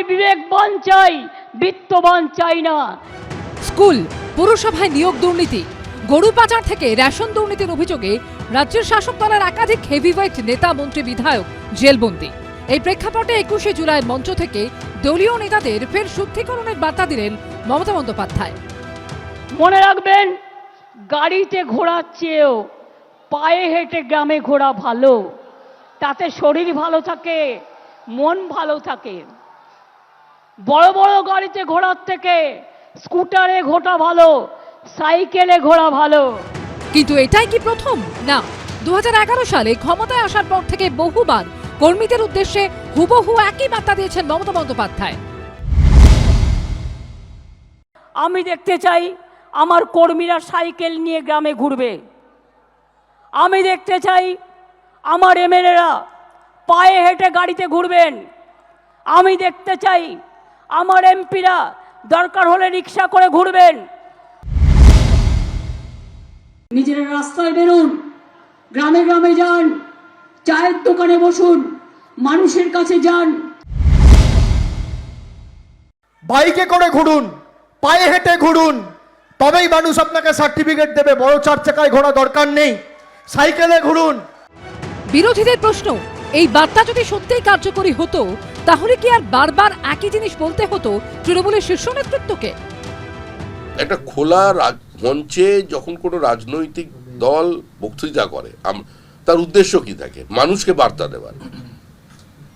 আমি বিবেকবান চাই বিত্তবান চাই না। স্কুল পুরসভায় নিয়োগ দুর্নীতি। গরু পাচার থেকে রেশন দুর্নীতির অভিযোগে রাজ্যের শাসক দলের একাধিক হেভিওয়েট নেতা মন্ত্রী বিধায়ক জেলবন্দি। এই প্রেক্ষাপটে একুশে জুলাই মঞ্চ থেকে দলীয় নেতাদের ফের শুদ্ধিকরণের বার্তা দিলেন মমতা বন্দ্যোপাধ্যায়। মনে রাখবেন গাড়িতে ঘোরার চেয়েও পায়ে হেঁটে গ্রামে ঘোরা ভালো তাতে শরীর ভালো থাকে মন ভালো থাকে। বড় বড় গাড়িতে ঘোরার থেকে স্কুটারে ঘোরা ভালো সাইকেলে ঘোরা ভালো। কিন্তু এটাই কি প্রথম? না দু হাজার এগারো সালে ক্ষমতায় আসার পর থেকে বহুবার কর্মীদের উদ্দেশ্যে হুবহু একই বার্তা দিয়েছেন মমতা বন্দ্যোপাধ্যায়। আমি দেখতে চাই আমার কর্মীরা সাইকেল নিয়ে গ্রামে ঘুরবে। আমি দেখতে চাই আমার এমএলএরা পায়ে হেঁটে গাড়িতে ঘুরবেন। আমি দেখতে চাই আমার এমপিরা দরকার হলে রিক্সা করে ঘুরবেন। নিজেরা রাস্তায় বেরুন গ্রামে গ্রামে যান চায়ের দোকানে বসুন মানুষের কাছে যান। বাইকে করে ঘুরুন পায়ে হেঁটে ঘুরুন তবেই মানুষ আপনাকে সার্টিফিকেট দেবে। বড় চার চাকায় ঘোরা দরকার নেই। সাইকেলে ঘুরুন। বিরোধীদের প্রশ্ন এই বার্তা যদি সত্যিই কার্যকরী হতো, তাহলে কি আর বারবার একই জিনিস বলতে হতো তৃণমূলের শীর্ষ নেতৃত্বকে? একটা খোলা মঞ্চে যখন কোনো রাজনৈতিক দল বক্তৃতা করে তার উদ্দেশ্য কি থাকে? মানুষকে বার্তা দেওয়ার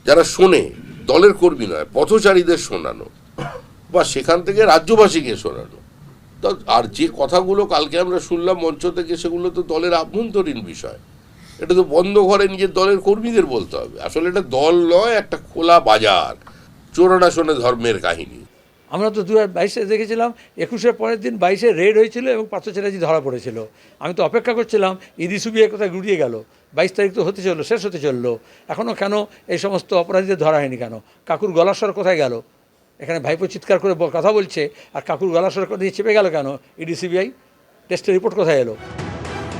যারা শোনে, দলের কর্মী নয়, পথচারীদের শোনানো, বা সেখান থেকে রাজ্যবাসীকে শোনানো। আর যে কথাগুলো কালকে আমরা শুনলাম মঞ্চ থেকে, সেগুলো তো দলের আভ্যন্তরীণ বিষয়। এটা তো বন্ধ ঘরে নিজের দলের কর্মীদের বলতে হবে। আসলে এটা দল নয়, একটা খোলা বাজার। চোরানা শোনে ধর্মের কাহিনী। আমরা তো দু হাজার বাইশে দেখেছিলাম, একুশের পরের দিন বাইশে রেড হয়েছিল এবং পার্থ চ্যাটার্জি ধরা পড়েছিল। আমি তো অপেক্ষা করছিলাম, ইদি সুবিয়া কোথায় গুড়িয়ে গেল? বাইশ তারিখ তো হতে চলল, শেষ হতে চলল। এখনও কেন এই সমস্ত অপরাধীদের ধরা হয়নি কেন? কাকুর গলাস্বর কোথায় গেল? এখানে ভাইপো চিৎকার করে কথা বলছে, আর কাকুর গলাস্বর দিয়ে চেপে গেল কেন? ED CBI? টেস্টের রিপোর্ট কোথায় এলো?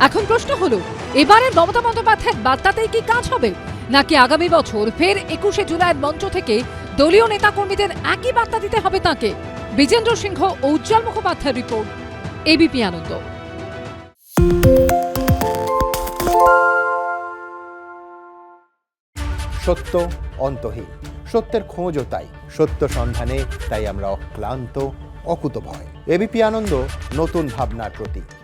এখন প্রশ্ন হলো এবারে মমতা বন্দ্যোপাধ্যায়ের বার্তাতেই কি কাজ হবে? নাকি আগামী বছর ফের একুশে জুলাইয়ের মঞ্চ থেকে দলীয় নেতাকর্মীদের একই বার্তা দিতে হবে তাকে? বিজেন্দ্র সিংহ উজ্জ্বল মুখোপাধ্যায়ের রিপোর্ট, এবিপি আনন্দ। সত্য অন্তহীন, সত্যের খোঁজও তাই, সত্য সন্ধানে তাই আমরা অক্লান্ত, অকুতভয়। এবিপি আনন্দ, নতুন ভাবনার প্রতীক।